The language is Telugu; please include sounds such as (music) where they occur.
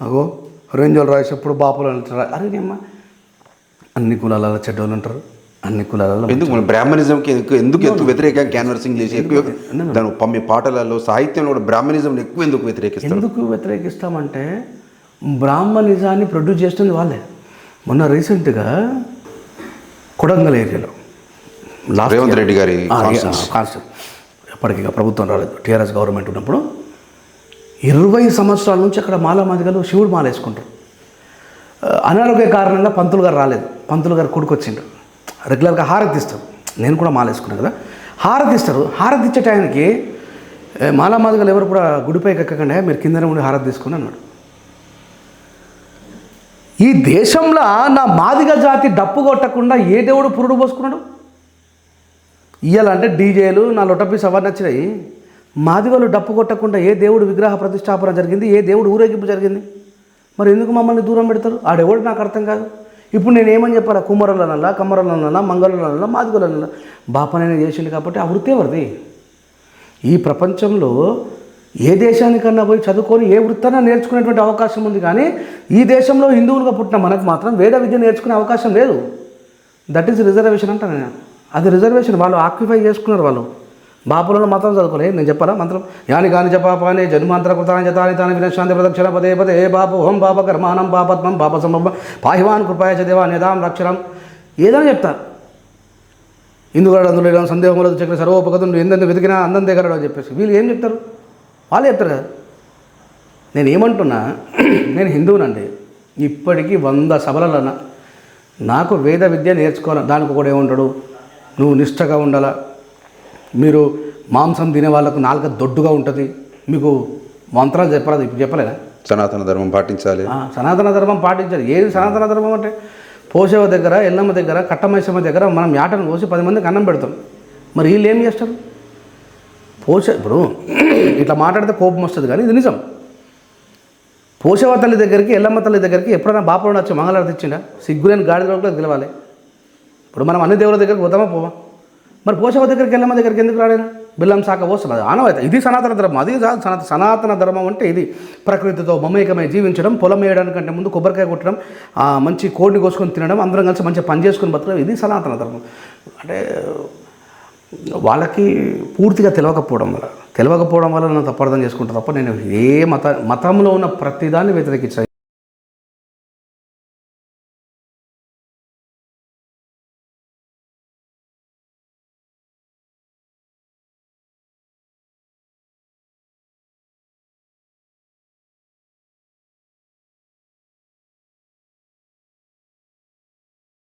అగో రేంజోలు రాసి ఎప్పుడు బాపులు అంటారు అరే నేమ్మ. అన్ని కులాలలో చెడ్డోళ్ళు ఉంటారు. అన్ని కులాలలో ఎందుకు? మన బ్రాహ్మణిజంకి ఎందుకు ఎందుకు ఎక్కువ వ్యతిరేకంగా క్యాన్వర్సింగ్ చేసి ఎక్కువ దాని పమ్మి పాటలలో సాహిత్యంలో కూడా బ్రాహ్మణిజం ఎక్కువ ఎందుకు వ్యతిరేకిస్తారు? ఎందుకు వ్యతిరేకిస్తామంటే బ్రాహ్మణిజాన్ని ప్రొడ్యూస్ చేస్తుంది వాళ్ళే. మొన్న రీసెంట్గా కొడంగల్ ఏరియాలో రేవంత్ రెడ్డి గారి. కాన్స్టెంట్ ఎప్పటికీ ప్రభుత్వం రాలేదు. టీఆర్ఎస్ గవర్నమెంట్ ఉన్నప్పుడు ఇరవై సంవత్సరాల నుంచి అక్కడ మాల మాదిగలు శివుడు మాల వేసుకుంటారు అనారోగ్య కారణంగా పంతులు గారు రాలేదు. పంతులు గారు కొడుకు వచ్చిండు రెగ్యులర్గా హారతి ఇస్తారు. నేను కూడా మాల వేసుకున్నాను కదా. హారతి ఇస్తారు. హారతి ఇచ్చే టైంకి మాలామాదిగలు మాదిగలు ఎవరు కూడా గుడిపై ఎక్కకుండా మీరు కిందనే ఉండి హారతి తీసుకుని అన్నాడు. ఈ దేశంలో నా మాదిగ జాతి డప్పు కొట్టకుండా ఏ దేవుడు పురుడు పోసుకున్నాడు? ఇయ్యాలంటే డీజేలు నా లొటపీస్ అవన్నీ వచ్చినాయి. మాదిగలు డప్పు కొట్టకుండా ఏ దేవుడు విగ్రహ ప్రతిష్టాపన జరిగింది ఏ దేవుడు ఊరేగింపు జరిగింది? మరి ఎందుకు మమ్మల్ని దూరం పెడతారు? ఆడెవడు నాకు అర్థం కాదు. ఇప్పుడు నేను ఏమని చెప్పాలా? కుమ్మరులనల్లా కమ్మరులనల్లా మంగళులనల్లా మాదిగలనల్లా బాపనైనా చేసిండు కాబట్టి ఆ వృత్తి వరది. ఈ ప్రపంచంలో ఏ దేశానికన్నా పోయి చదువుకొని ఏ వృత్తన్నా నేర్చుకునేటువంటి అవకాశం ఉంది కానీ ఈ దేశంలో హిందువులుగా పుట్టిన మనకు మాత్రం వేద విద్య నేర్చుకునే అవకాశం లేదు. దట్ ఈస్ రిజర్వేషన్ అంటాను నేను. అది రిజర్వేషన్ వాళ్ళు ఆక్యుపై చేసుకున్నారు వాళ్ళు. బాపులను మాత్రం చదువుకోలేదు నేను చెప్పాలా మంత్రం? యాని కాని జపాపాని జన్మాంతర కృతాన్ని జతాని తాని వినశాంతి ప్రదక్షిణ పదే పదే. బాపు హోం బాప కర్మానం బాపత్మం బాప సంభవం పాహివాన్ కృపాయ చదేవా నిదాం రక్షణం. ఏదైనా చెప్తా. ఇందుగడ అందులో ఇలా సందేహం లేదు చక్ర సర్వోపగతుడు ఎందెందు వెతికినా అందం దిగరడు అని చెప్పేసి. వీళ్ళు ఏం చెప్తారు? వాళ్ళు చెప్తారు కదా. నేను ఏమంటున్నా? (clears throat) నేను హిందువునండి. ఇప్పటికీ వంద సభలన నాకు వేద విద్య నేర్చుకోవాలి. దానికి కూడా ఏముంటాడు? నువ్వు నిష్టగా ఉండాలా? మీరు మాంసం తినే వాళ్ళకు నాలుక దొడ్డుగా ఉంటుంది. మీకు మంత్రాలు చెప్పరాదు ఇప్పుడు చెప్పలేదా? సనాతన ధర్మం పాటించాలి. సనాతన ధర్మం పాటించాలి. ఏది సనాతన ధర్మం అంటే పోసేవ దగ్గర ఎల్లమ్మ దగ్గర కట్టమైసమ్మ దగ్గర మనం యాటను కోసి పది మందికి అన్నం పెడతాం. మరి వీళ్ళు ఏం చేస్తారు? పోసే ఇప్పుడు ఇట్లా మాట్లాడితే కోపం వస్తుంది కానీ ఇది నిజం. పోసేవ తల్లి దగ్గరికి ఎల్లమ్మ తల్లి దగ్గరికి ఎప్పుడైనా బాపడు వచ్చి మంగళారతి ఇచ్చిండా? సిగ్గులేని గాడిదలో కూడా గెలవాలి. ఇప్పుడు మనం అన్ని దేవుల దగ్గరికి పోతామా పోవా? మరి పోషవ దగ్గరికి వెళ్ళమ్మ దగ్గరికి ఎందుకు రాడైనా బిల్లం శాఖ పోస్తుంది అది ఆనవాయితీ. ఇది సనాతన ధర్మం. అది సనాత సనాతన ధర్మం అంటే ఇది. ప్రకృతితో మమేకమై జీవించడం పొలం వేయడానికంటే ముందు కొబ్బరికాయ కొట్టడం మంచి కోడిని కోసుకొని తినడం అందరం కలిసి మంచి పని చేసుకొని బతకడం ఇది సనాతన ధర్మం. అంటే వాళ్ళకి పూర్తిగా తెలియకపోవడం వల్ల. తెలియకపోవడం వల్ల నన్ను తప్పర్థం చేసుకుంటారు తప్ప నేను ఏ మత మతంలో ఉన్న ప్రతిదాన్ని వ్యతిరేకించాను